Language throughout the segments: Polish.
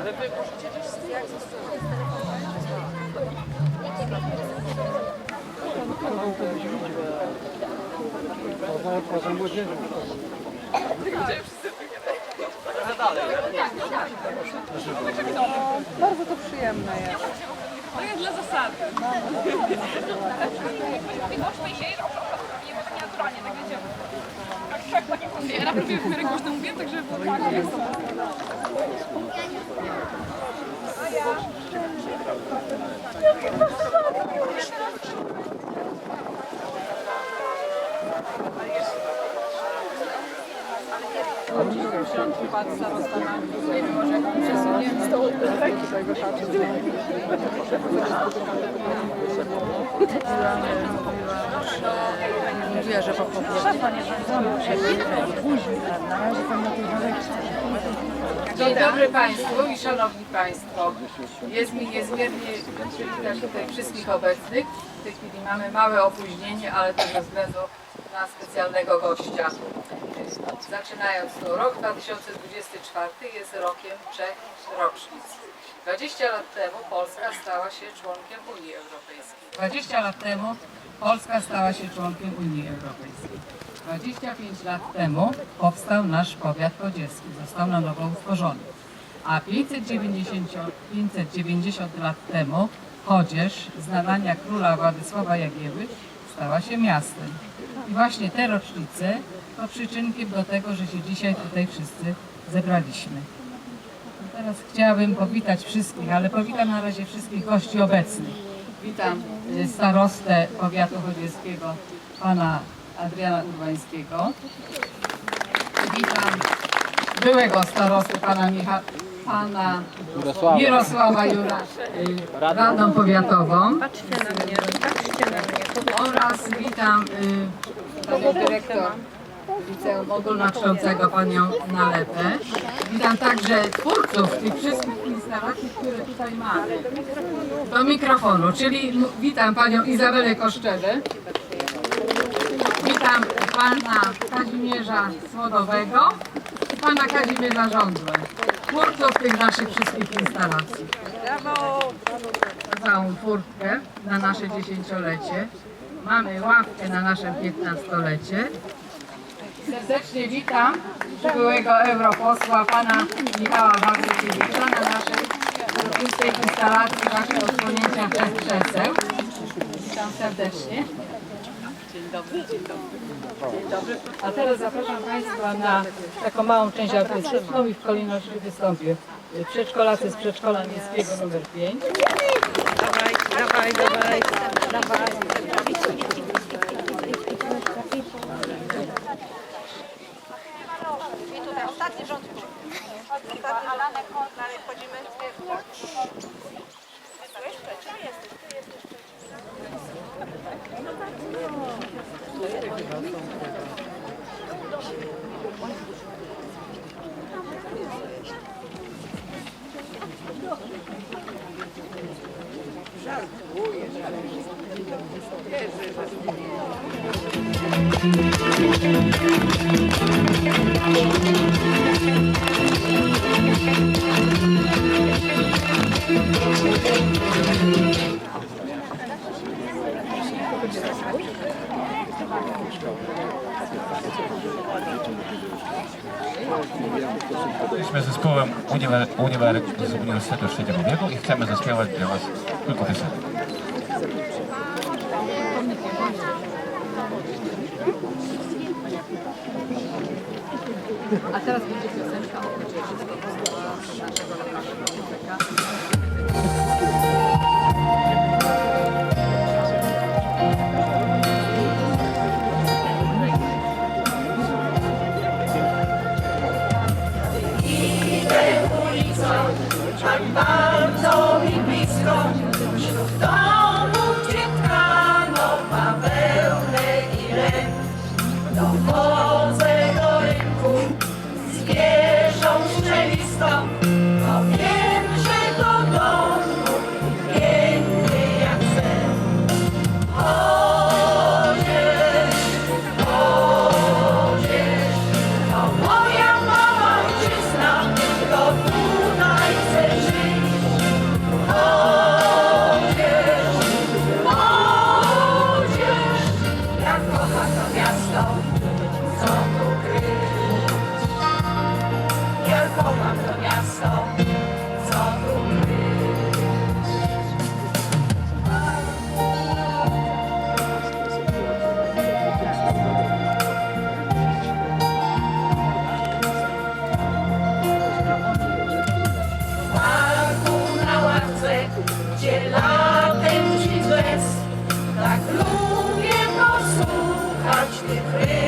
Ale wy możecie też Bardzo to przyjemne jest. To jest dla zasady. Głośno się, nie bo tak naturalnie, tak wiecie. Ja naprawdę w miarę głośno mówię, tak żeby było tak, jak to. Że po. Dzień dobry Państwu i Szanowni Państwo. Jest mi niezmiernie przywitać tutaj wszystkich obecnych. W tej chwili mamy małe opóźnienie, ale to ze względu na specjalnego gościa. Zaczynając tu, rok 2024 jest rokiem trzech rocznic. 20 lat temu Polska stała się członkiem Unii Europejskiej. 20 lat temu Polska stała się członkiem Unii Europejskiej. 25 lat temu powstał nasz powiat podzielski, został na nowo utworzony. A 590, 590 lat temu Chodzież z nadania króla Władysława Jagieły stała się miastem. I właśnie te rocznice to przyczynkiem do tego, że się dzisiaj tutaj wszyscy zebraliśmy. Teraz chciałabym powitać wszystkich, ale powitam na razie wszystkich gości obecnych. Witam y, starostę powiatu chodzieckiego, pana Adriana Urbańskiego. Witam byłego starosty pana, Micha, pana Mirosława Jura, y, radą powiatową. Patrzcie na mnie, patrzcie na mnie. Oraz witam y, panią dyrektor Liceum Ogólnokształcącego, panią Nalepę. Witam także twórców tych wszystkich instalacji, które tutaj mamy. Do mikrofonu, czyli witam panią Izabelę Koszczewę. Witam pana Kazimierza Słodowego i pana Kazimierza Żądłę. Twórców tych naszych wszystkich instalacji całą furtkę na nasze dziesięciolecie. Mamy ławkę na nasze piętnastolecie. Serdecznie witam przybyłego europosła pana Michała Wawrzykiewicza na naszej uroczystej instalacji właśnie odsłonięcia przez krzeseł. Witam serdecznie. Dzień dobry, dzień dobry. Dzień dobry. A teraz zapraszam Państwa na taką małą część artystyczną i w kolejności wystąpię przedszkolacy z przedszkola miejskiego numer 5. Dawaj, dawaj, dawaj, dawaj. Żartuję, że wierzę, że... Jesteśmy zespołem uniwer, uniwer, z Uniwersytetu Trzeciego Wieku i chcemy zaśpiewać dla Was tylko piosenkę. Chodzież, Amen.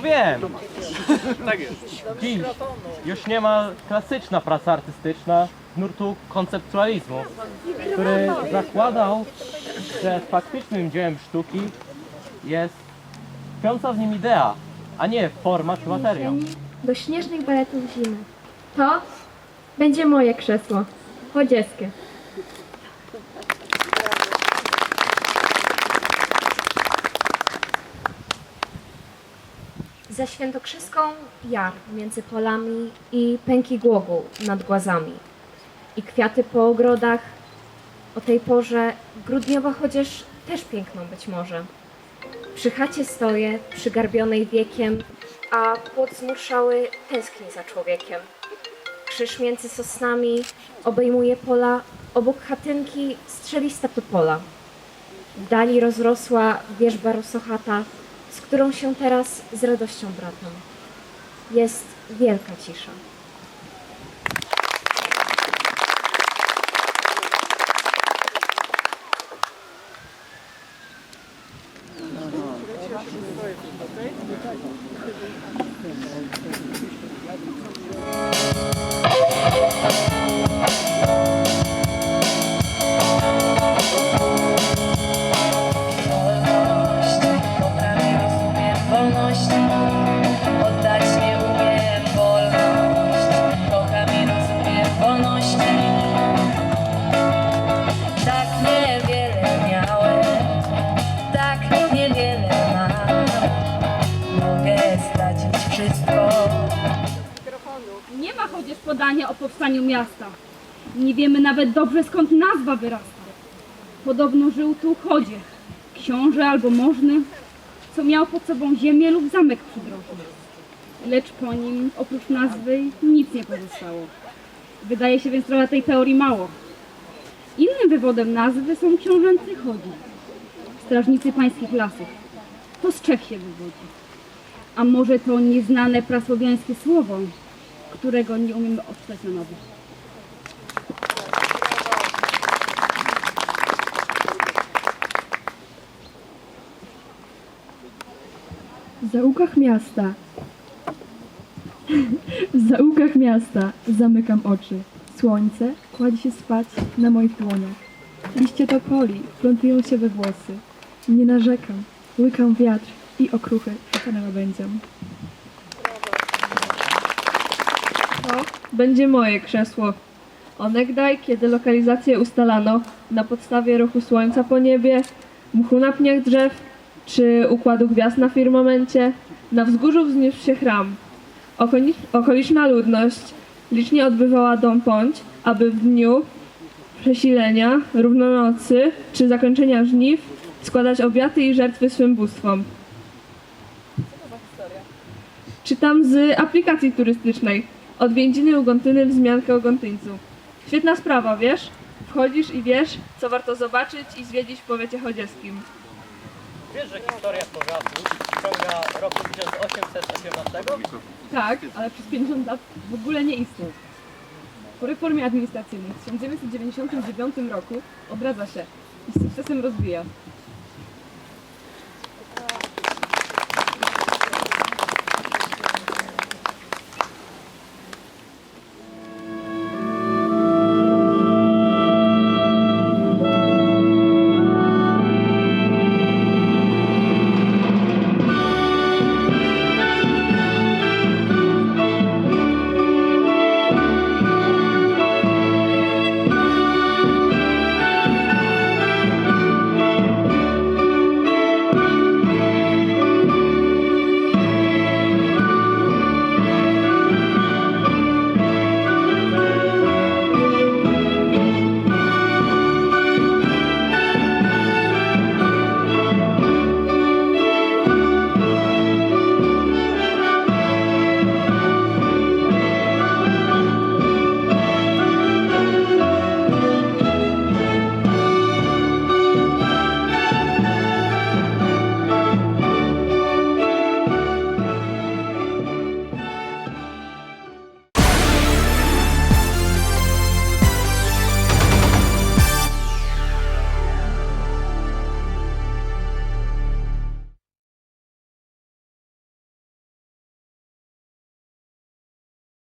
No wiem. tak jest. Dziś już nie ma klasyczna praca artystyczna z nurtu konceptualizmu, który zakładał, że faktycznym dziełem sztuki jest tkwiąca w nim idea, a nie forma czy materia. do śnieżnych baletów zimy. To będzie moje krzesło, chodzieskie. Za świętokrzyską jar między polami i pęki głogu nad głazami. I kwiaty po ogrodach. O tej porze grudniowa chociaż też piękną być może. Przy chacie stoję, przygarbionej wiekiem, a płot zmurszały tęskni za człowiekiem. Krzyż między sosnami obejmuje pola, obok chatynki strzelista topola. W dali rozrosła wierzba rosochata, z którą się teraz z radością bratam. Jest wielka cisza. Kocham i powstaniu miasta. Nie wiemy nawet dobrze skąd nazwa wyrasta. Podobno żył tu chodziech, książę albo możny, co miał pod sobą ziemię lub zamek przydrożny. Lecz po nim oprócz nazwy nic nie pozostało. Wydaje się więc trochę tej teorii mało. Innym wywodem nazwy są książęcy chodzi, strażnicy pańskich lasów. To z Czech się wywodzi. A może to nieznane prasłowiańskie słowo, którego nie umiemy odczytać na nowo. W zaułkach miasta. W zaułkach miasta zamykam oczy. Słońce kładzie się spać na moich dłoniach. Liście topoli plątują się we włosy. Nie narzekam, łykam wiatr i okruchy rzucane łabędziom. Będzie moje krzesło. Onegdaj, kiedy lokalizację ustalano na podstawie ruchu słońca po niebie, mchu na pniach drzew, czy układu gwiazd na firmamencie, na wzgórzu wzniósł się chram. Okoli- Okoliczna ludność licznie odbywała dom pąć, aby w dniu przesilenia, równonocy czy zakończenia żniw składać obiady i żertwy swym bóstwom. Czytam z aplikacji turystycznej. Odwiedziny u Gontyny wzmiankę o Gontyńcu. Świetna sprawa, wiesz? Wchodzisz i wiesz, co warto zobaczyć i zwiedzić w powiecie chodzieskim. Wiesz, że historia powiatu sięga roku 1818? Tak, ale przez 50 lat w ogóle nie istniał. Po reformie administracyjnej w 1999 roku odradza się i z sukcesem rozwija.